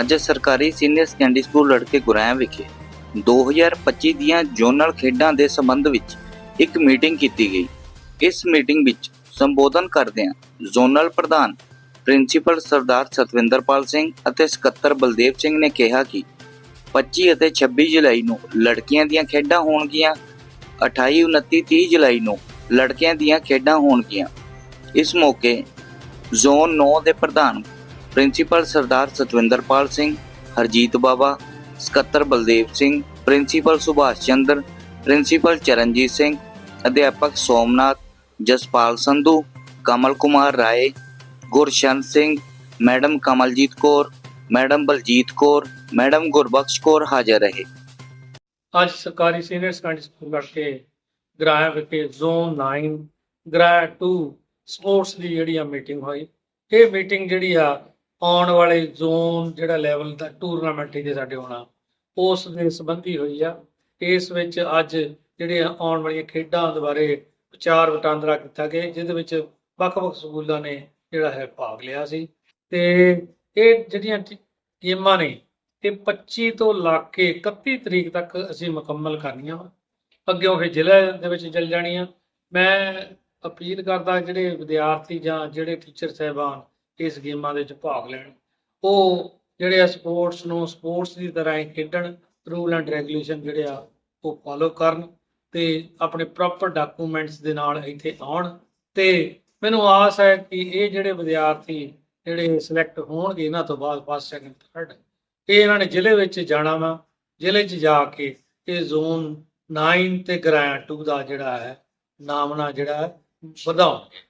ਅੱਜ ਸਰਕਾਰੀ senior secondary school ਲੜਕੇ ਗੁਰਾਇਆ ਵਿਖੇ 2025 ਦੀਆਂ ਜ਼ੋਨਲ ਖੇਡਾਂ ਦੇ ਸੰਬੰਧ ਵਿੱਚ ਇੱਕ ਮੀਟਿੰਗ ਕੀਤੀ ਗਈ। ਇਸ ਮੀਟਿੰਗ ਵਿੱਚ ਸੰਬੋਧਨ ਕਰਦਿਆਂ ਜ਼ੋਨਲ ਪ੍ਰਧਾਨ ਪ੍ਰਿੰਸੀਪਲ ਸਰਦਾਰ ਸਤਵਿੰਦਰਪਾਲ ਸਿੰਘ ਅਤੇ ਸਕੱਤਰ ਬਲਦੇਵ ਸਿੰਘ ਨੇ ਕਿਹਾ ਕਿ 25 ਅਤੇ 26 ਜੁਲਾਈ ਨੂੰ ਲੜਕੀਆਂ ਦੀਆਂ ਖੇਡਾਂ ਹੋਣਗੀਆਂ 28 29 30 ਜੁਲਾਈ ਨੂੰ ਲੜਕਿਆਂ ਦੀਆਂ ਖੇਡਾਂ ਹੋਣਗੀਆਂ। ਇਸ ਮੌਕੇ ਜ਼ੋਨ 9 ਦੇ ਪ੍ਰਧਾਨ ਪ੍ਰਿੰਸੀਪਲ ਸਰਦਾਰ ਸਤਵਿੰਦਰਪਾਲ ਸਿੰਘ, ਹਰਜੀਤ ਬਾਬਾ ਸਕੱਤਰ ਬਲਦੇਵ ਸਿੰਘ, ਪ੍ਰਿੰਸੀਪਲ ਸੁਭਾਸ਼ ਚੰਦਰ, ਪ੍ਰਿੰਸੀਪਲ ਚਰਨਜੀਤ ਸਿੰਘ, ਅਧਿਆਪਕ Somnath, Jaspal Sandhu, Kamal Kumar Rai Gurshan Singh, madam Kamaljit Kaur, madam Baljit Kaur, madam Gurbakhsh Kaur ਹਾਜ਼ਰ ਰਹੇ। ਅੱਜ ਸਰਕਾਰੀ ਸੀਨੀਅਰ ਸੈਕੰਡਰੀ ਸਕੂਲ ਲੜਕੇ ਗ੍ਰਾਇਆ ਵਿਖੇ ਜ਼ੋਨ 9 ਗ੍ਰਾਇਆ 2 ਸਪੋਰਟਸ ਦੀ ਜਿਹੜੀ ਆ ਮੀਟਿੰਗ ਹੋਈ। ਇਹ ਮੀਟਿੰਗ ਜਿਹੜੀ ਆ ਆਉਣ ਵਾਲੇ ਜ਼ੋਨ ਜਿਹੜਾ ਲੈਵਲ ਦਾ ਟੂਰਨਾਮੈਂਟ ਜਿਹਦੇ ਸਾਡੇ ਹੋਣਾ, ਉਸ ਦੇ ਸੰਬੰਧੀ ਹੋਈ ਆ। ਇਸ ਵਿੱਚ ਅੱਜ ਜਿਹੜੇ ਆਉਣ ਵਾਲੀਆਂ ਖੇਡਾਂ ਦੇ ਬਾਰੇ ਵਿਚਾਰ ਵਟਾਂਦਰਾ ਕੀਤਾ ਗਿਆ, ਜਿਹਦੇ ਵਿੱਚ ਵੱਖ-ਵੱਖ ਸਕੂਲਾਂ ਨੇ ਜਿਹੜਾ ਹੈ ਭਾਗ ਲਿਆ ਸੀ। ਤੇ ਇਹ ਜਿਹੜੀਆਂ ਗੇਮਾਂ ਨੇ, ਇਹ 25 ਤੋਂ ਲਾ ਕੇ 31 ਤਰੀਕ ਤੱਕ ਅਸੀਂ ਮੁਕੰਮਲ ਕਰਨੀਆਂ ਵਾ। ਅੱਗੇ ਫਿਰ ਜ਼ਿਲ੍ਹੇ ਦੇ ਵਿੱਚ ਚੱਲ ਜਾਣੀਆਂ। ਮੈਂ ਅਪੀਲ ਕਰਦਾ ਜਿਹੜੇ ਵਿਦਿਆਰਥੀ ਜਾਂ ਜਿਹੜੇ ਟੀਚਰ ਸਹਿਬਾਨ ਇਸ ਗੇਮਾਂ ਦੇ ਵਿੱਚ ਭਾਗ ਲੈਣ। ਉਹ ਜਿਹੜੇ ਆ ਸਪੋਰਟਸ ਨੂੰ ਸਪੋਰਟਸ ਦੀ ਤਰ੍ਹਾਂ ਹੀ ਖੇਡਣ ਰੂਲ ਐਂਡ ਰੈਗੂਲੇਸ਼ਨ ਜਿਹੜੇ ਆ ਉਹ ਫਾਲੋ ਕਰਨ ਤੇ ਆਪਣੇ ਪ੍ਰੋਪਰ ਡਾਕੂਮੈਂਟਸ ਦੇ ਨਾਲ ਇੱਥੇ ਆਉਣ। ਤੇ ਮੈਨੂੰ ਆਸ ਹੈ ਕਿ ਇਹ ਜਿਹੜੇ ਵਿਦਿਆਰਥੀ ਜਿਹੜੇ ਸਿਲੈਕਟ ਹੋਣਗੇ, ਇਹਨਾਂ ਤੋਂ ਬਾਅਦ ਫਸਟ ਸੈਕੰਡ ਥਰਡ ਇਹ ਇਹਨਾਂ ਨੇ ਜ਼ਿਲ੍ਹੇ ਵਿੱਚ ਜਾਣਾ ਵਾ। ਜ਼ਿਲ੍ਹੇ 'ਚ ਜਾ ਕੇ ਇਹ ਜ਼ੋਨ 9 ਤੇ ਗ੍ਰੈਂਡ 2 ਦਾ ਜਿਹੜਾ ਹੈ ਨਾਮਣਾ ਜਿਹੜਾ ਵਧਾਉਣਗੇ।